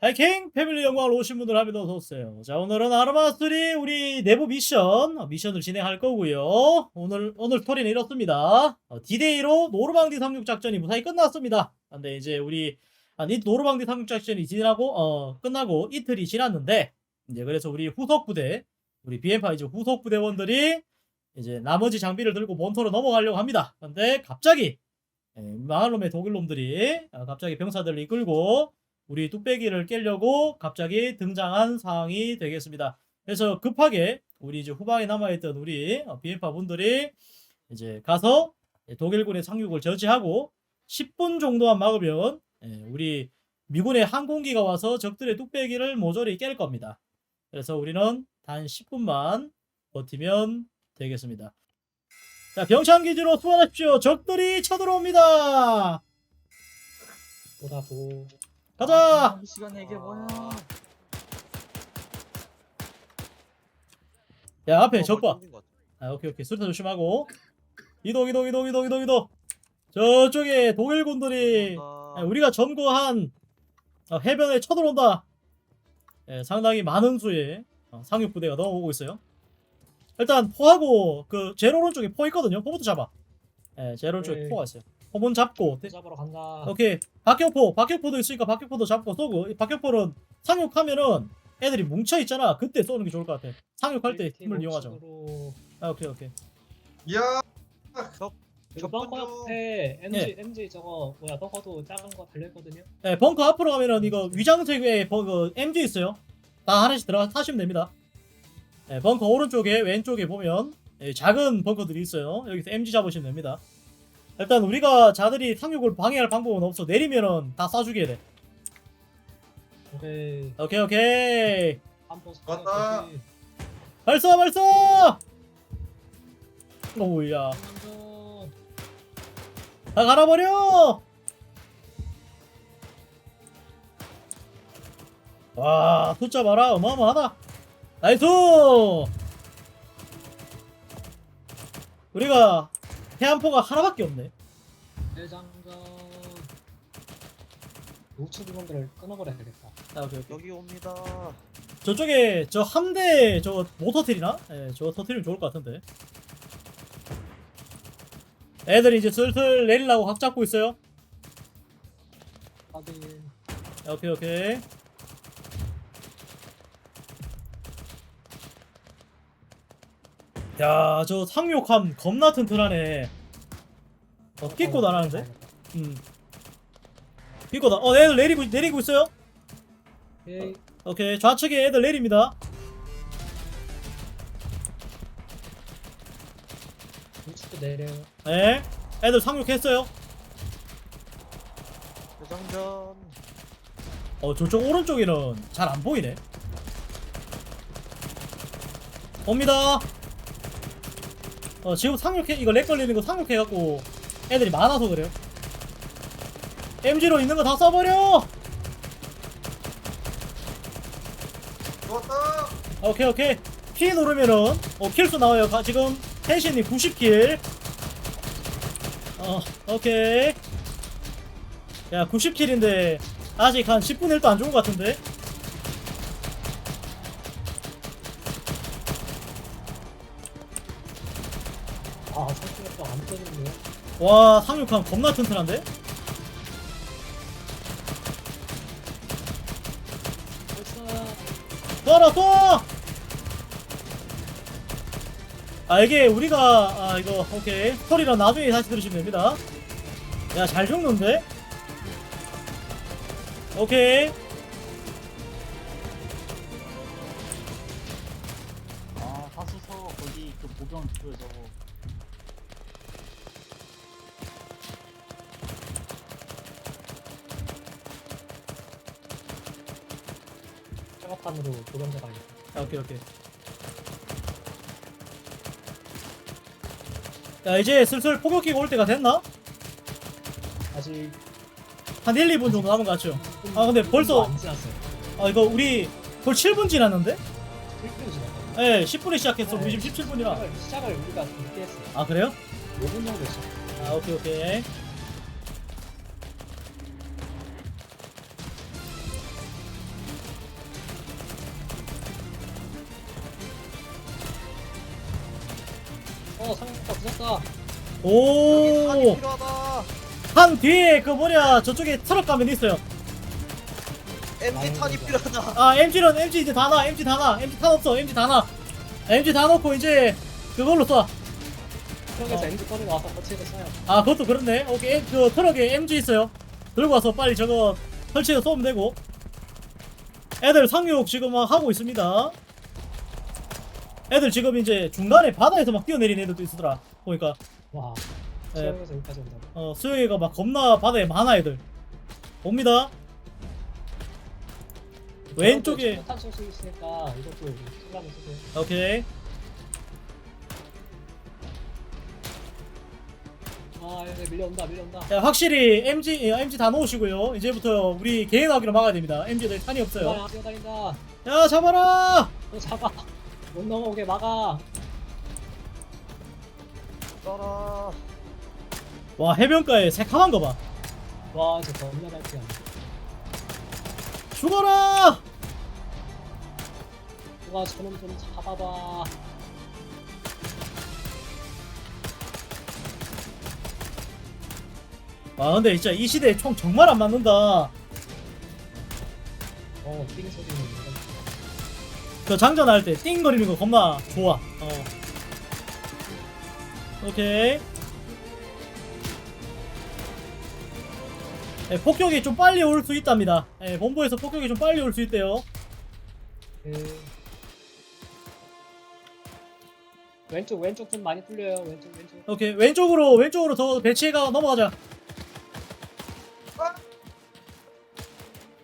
하이킹 패밀리 영광을 오신 분들 하면 어서오세요. 자, 오늘은 아르마3 우리 내부 미션, 어, 미션을 진행할 거고요. 오늘, 오늘 스토리는 이렇습니다. 어, 디데이로 노르방디 상륙 작전이 무사히 끝났습니다. 근데 이제 우리, 아니, 노르방디 상륙 작전이 지나고, 어, 끝나고 이틀이 지났는데, 이제 그래서 우리 후속 부대, 우리 BM5 후속 부대원들이 이제 나머지 장비를 들고 몬토로 넘어가려고 합니다. 근데 갑자기, 예, 마을놈의 독일놈들이 아, 갑자기 병사들을 이끌고 우리 뚝배기를 깨려고 갑자기 등장한 상황이 되겠습니다. 그래서 급하게 우리 이제 후방에 남아있던 우리 비행파 분들이 이제 가서 독일군의 상륙을 저지하고 10분 정도만 막으면 예, 우리 미군의 항공기가 와서 적들의 뚝배기를 모조리 깰 겁니다. 그래서 우리는 단 10분만 버티면 되겠습니다. 자, 병창 기지로 수원하십시오. 적들이 쳐들어옵니다. 보다보 가자! 이 시간에 이게 뭐야? 야, 앞에 어, 적 봐. 것 같아. 아, 오케이, 오케이. 수류탄 조심하고. 이동, 이동, 이동, 이동, 이동, 이동. 저쪽에 독일군들이 아, 예, 우리가 점거한 어, 해변에 쳐들어온다. 예, 상당히 많은 수의 어, 상륙 부대가 넘어오고 있어요. 일단 포하고 그 제로 오른쪽에 포 있거든요. 포부터 잡아. 예, 제로 오른쪽에 네. 포가 있어요. 포문 잡고 대- 잡으러 간다 오케이. 박격포, 박격포도 있으니까 박격포도 잡고 쏘고 이 박격포는 상륙하면은 애들이 뭉쳐 있잖아. 그때 쏘는 게 좋을 것 같아. 상륙할 때 힘을 이용하죠. 아, 오케이, 오케이. 야, 그첫 벙커 번째. 옆에 MG 예. MG 저거 뭐야 벙커도 작은 거 달려 있거든요 네, 벙커 앞으로 가면은 이거 위장색에 벙커 MG 있어요. 다 하나씩 들어가 타시면 됩니다. 네, 벙커 오른쪽에 왼쪽에 보면 예, 작은 벙커들이 있어요. 여기서 MG 잡으시면 됩니다. 일단 우리가 자들이 상륙을 방해할 방법은 없어. 내리면은 다 쏴주게 돼. 오케이 오케이 오케이. 한번 왔다. 발사 발사. 오우야. 다 갈아버려! 와, 숫자 봐라. 어마어마하다. 나이스! 우리가 해안포가 하나밖에 없네. 대장전 우측 인원들을 끊어버려야겠다 아, 오케이, 오케이. 여기 옵니다. 저쪽에 저 함대 저거 못 터트리나? 예, 저거 터트리면 좋을 것 같은데. 애들이 이제 슬슬 내리려고 각 잡고 있어요. 확인 오케이, 오케이. 야, 저 상륙함 겁나 튼튼하네. 어, 끼고 나라는데? 음. 끼고 나. 어, 애들 내리고 내리고 있어요. 오케이 오케이, 좌측에 애들 내립니다. 우측도 내려요 네. 애들 상륙했어요. 대장전. 어, 저쪽 오른쪽에는 잘 안 보이네. 옵니다. 어, 지금 상륙해, 이거 렉 걸리는 거 상륙해갖고 애들이 많아서 그래요. MG로 있는 거 다 써버려! 좋았다. 오케이, 오케이. P 누르면은, 어, 킬수 나와요. 가- 지금 텐신이 90킬. 어, 오케이. 야, 90킬인데, 아직 한 10분의 1도 안 좋은 것 같은데? 아 상승했다 안 떠지네 와, 상륙함 겁나 튼튼한데? 벌써 쏴라, 쏴! 아, 이게 우리가, 아, 이거, 오케이. 스토리는 나중에 다시 들으시면 됩니다. 야, 잘 죽는데? 오케이. 아 하수서 거기 그 보병 그 저거 작업판으로 도전자 가야겠다 아, 오케이, 오케이. 야, 이제 슬슬 포격기가 올 때가 됐나? 아직 한 1, 2분 정도 남은 것 같죠? 아, 근데 벌써- 안 지났어요 아, 이거 우리 벌써 7분 지났는데? 1분 지났거든요 예, 10분에 시작했어. 우리 지금 17분이라. 시작을, 시작을 우리가 늦게 했어요 아, 그래요? 5분 정도 했어요 아, 오케이, 오케이. 어 상륙과 부쉈다. 오, 필요하다. 한 뒤에 그 뭐냐 저쪽에 트럭 가면 있어요. MG 탄이 필요하다. 아 MG는 MG 이제 다 나, MG 다 나, MG 탄 없어, MG 다 나. MG 다 넣고 이제 그걸로 쏴. 트럭에서 어. 엔드 꺼내고 와서 거치해서 써요. 아 그것도 그렇네. 오케이 엠- 그 트럭에 MG 있어요. 들고 와서 빨리 저거 설치해서 쏘면 되고. 애들 상륙 지금 막 하고 있습니다. 애들 지금 이제 중간에 바다에서 막 뛰어내린 애들도 있더라. 보니까 와. 예. 수영에서 여기까지 온다. 어 수영이가 막 겁나 바다에 많아 애들. 옵니다. 왼쪽에 탄 쏠수 있으니까 이것도 쏠라면 쏘세요. 오케이. 아, 얘네 밀려온다, 밀려온다. 야, 확실히 MG 예, MG 다 놓으시고요. 이제부터 우리 개인 하기로 막아야 됩니다. MG들 탄이 없어요. 아, 뛰어다닌다. 야 잡아라. 또 잡아. 못 넘어오게 막아. 떠라. 와 해변가에 새카만 거 봐. 와, 저 겁나 밝게 죽어라. 누가 저놈 좀 잡아봐. 아 근데 진짜 이 시대에 총 정말 안 맞는다. 어, 띵 소리는 이거. 그 장전 할 때 띵거리는 거 겁나 좋아. 어. 오케이. 예, 폭격이 좀 빨리 올 수 있답니다. 예, 본부에서 폭격이 좀 빨리 올 수 있대요. 그... 왼쪽, 왼쪽 좀 많이 뚫려요. 왼쪽, 왼쪽. 오케이 왼쪽으로 왼쪽으로 더 배치해가 넘어가자. 아!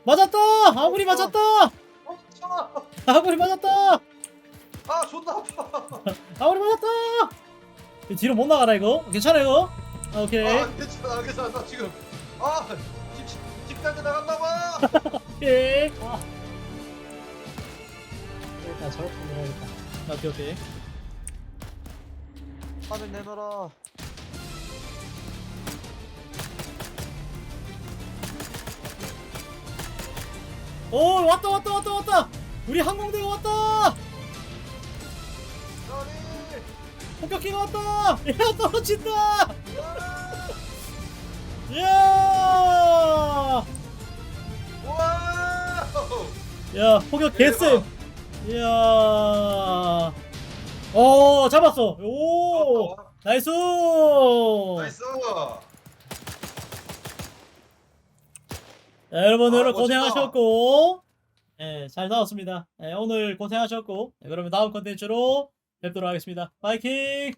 맞았다. 아구리 맞았다. 어, 참 아. 아구리 맞았다. 아, 존나 아파. 아구리 맞았다. 이 뒤로 못 나가라 이거. 괜찮아 이거. 오케이. 아, 괜찮아. 괜찮아. 나 지금. 아, 집, 집, 집까지 나갔나 봐. 오케이. 아! 일단 저렇게 밀어야겠다. 오케이 오케이. 화면 내놔라. 오 왔다 왔다 왔다 왔다. 우리 항공대가 왔다. 폭격기가 왔다. 야 떨어진다. 야! 야 폭격 개쎄. 이야. 오 잡았어. 오 나이스. 나이스. 자, 여러분 아, 여러분 멋지다. 고생하셨고 예, 잘 나왔습니다. 예, 오늘 고생하셨고 예, 그러면 다음 컨텐츠로 뵙도록 하겠습니다. 바이킹